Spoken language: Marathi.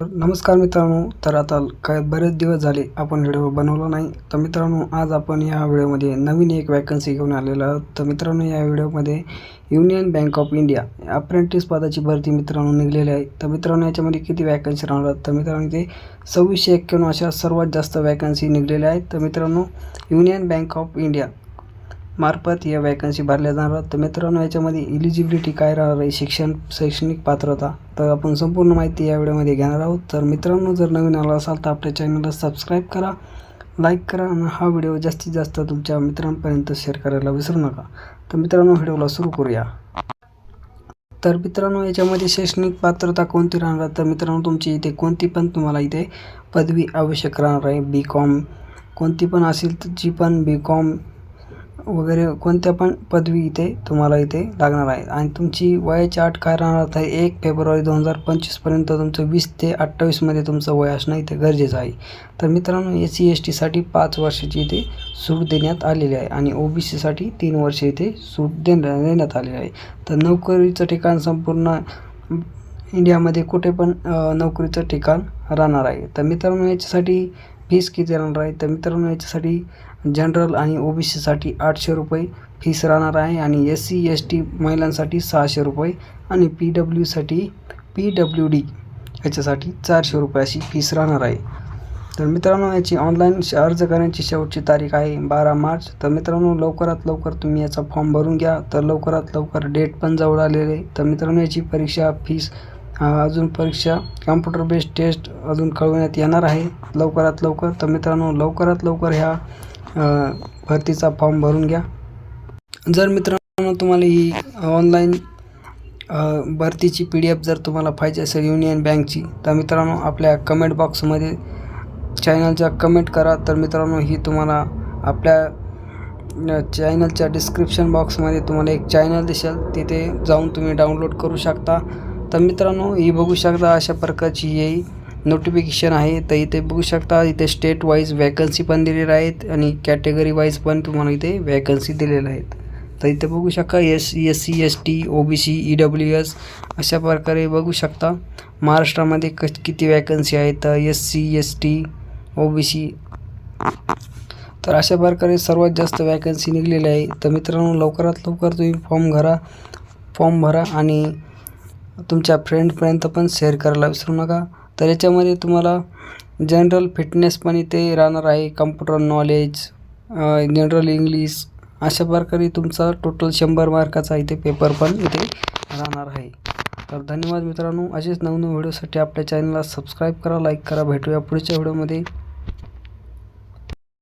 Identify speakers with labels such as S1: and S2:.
S1: नमस्कार मित्रांनो तर आता काय बरेच दिवस झाले आपण व्हिडिओ बनवला नाही. तर मित्रांनो आज आपण या व्हिडिओमध्ये नवीन एक वॅकन्सी घेऊन आलेलो आहोत. तर मित्रांनो या व्हिडिओमध्ये union bank of India apprentice पदाची भरती मित्रांनो निघलेली आहे. तर मित्रांनो याच्यामध्ये किती वॅकन्सी राहणार तर मित्रांनो ते सव्वीसशे एक्क्याण्णव अशा सर्वात जास्त वॅकन्सी निघलेल्या आहेत. तर मित्रांनो युनियन बँक ऑफ इंडिया मार्फत या वॅकन्सी भरल्या जाणार तर मित्रांनो याच्यामध्ये इलिजिबिलिटी काय राहणार आहे? शिक्षण शैक्षणिक पात्रता. तर आपण संपूर्ण माहिती या व्हिडिओमध्ये घेणार आहोत. तर मित्रांनो जर नवीन आला असाल तर आपल्या चॅनलला सबस्क्राईब करा लाईक करा आणि हा व्हिडिओ जास्तीत जास्त तुमच्या मित्रांपर्यंत शेअर करायला विसरू नका. तर मित्रांनो व्हिडिओला सुरू करूया. तर मित्रांनो याच्यामध्ये शैक्षणिक पात्रता कोणती राहणार? तर मित्रांनो तुमची इथे कोणती पण तुम्हाला इथे पदवी आवश्यक राहणार आहे. बी कॉम कोणती पण असेल तर जी पण बी कॉम वगैरे कोणत्या पण पदवी इथे तुम्हाला इथे लागणार आहे. आणि तुमची वयाची अट काय राहणार आहे? एक फेब्रुवारी दोन हजार पंचवीसपर्यंत तुमचं वीस ते अठ्ठावीसमध्ये तुमचं वय असणं इथे गरजेचं आहे. तर मित्रांनो एस सी एस टीसाठी पाच वर्षाची इथे सूट देण्यात आलेली आहे आणि ओ बी सीसाठी तीन वर्ष इथे सूट दे देण्यात आलेली आहे. तर नोकरीचं ठिकाण संपूर्ण इंडियामध्ये कुठे पण नोकरीचं ठिकाण राहणार आहे. तर मित्रांनो याच्यासाठी फीस किती राहणार आहे? तर मित्रांनो याच्यासाठी जनरल आणि ओ बी सीसाठी आठशे रुपये फीस राहणार आहे आणि एस सी एस टी महिलांसाठी सहाशे रुपये आणि पी डब्ल्यूसाठी पी डब्ल्यू डी याच्यासाठी चारशे रुपये अशी फीस राहणार आहे. तर मित्रांनो याची ऑनलाईन अर्ज करण्याची शेवटची तारीख आहे बारा मार्च. तर मित्रांनो लवकरात लवकर तुम्ही याचा फॉर्म भरून घ्या. तर लवकरात लवकर डेट पण जवळ आलेले आहे. तर मित्रांनो याची परीक्षा फीस अजून परीक्षा कॉम्प्युटर बेस्ड टेस्ट अजून कळवण्यात येणार आहे. लवकरात लवकर तर मित्रांनो लवकरात लवकर ह्या भरतीचा फॉर्म भरून घ्या. जर मित्रांनो तुम्हाला ही ऑनलाईन भरतीची पी डी एफ जर तुम्हाला पाहिजे असेल युनियन बँकची तर मित्रांनो आपल्या कमेंट बॉक्समध्ये चॅनलच्या कमेंट करा. तर मित्रांनो ही तुम्हाला आपल्या चॅनलच्या डिस्क्रिप्शन बॉक्समध्ये तुम्हाला एक चॅनल दिसेल. तिथे जाऊन तुम्ही डाउनलोड करू शकता. तर मित्रांनो ही बघू शकता अशा प्रकारची ही नोटिफिकेशन आहे. तर इथे बघू शकता इथे स्टेट वाईज वॅकन्सी पण दिलेल्या आहेत आणि कॅटेगरी वाईज पण तुम्हाला इथे वॅकन्सी दिलेल्या आहेत. तर इथे बघू शकता S S C S T O B C E W S अशा प्रकारे बघू शकता. महाराष्ट्रामध्ये क किती वॅकन्सी आहेत? तर S C S T O B C तर अशा प्रकारे सर्वात जास्त वॅकन्सी निघलेली आहे. तर मित्रांनो लवकरात लवकर तुम्ही फॉर्म भरा फॉर्म भरा आणि तुमच्या फ्रेंडपर्यंत पण शेअर करायला विसरू नका. तर याच्यामध्ये तुम्हाला जनरल फिटनेस पण इथे राहणार आहे कम्प्युटर नॉलेज जनरल इंग्लिश अशा प्रकारे तुमचा टोटल शंभर मार्काचा इथे पेपर पण इथे राहणार आहे. तर धन्यवाद मित्रांनो. असेच नवनवीन व्हिडिओसाठी आपल्या चॅनलला सबस्क्राईब करा लाईक करा. भेटूया पुढच्या व्हिडिओमध्ये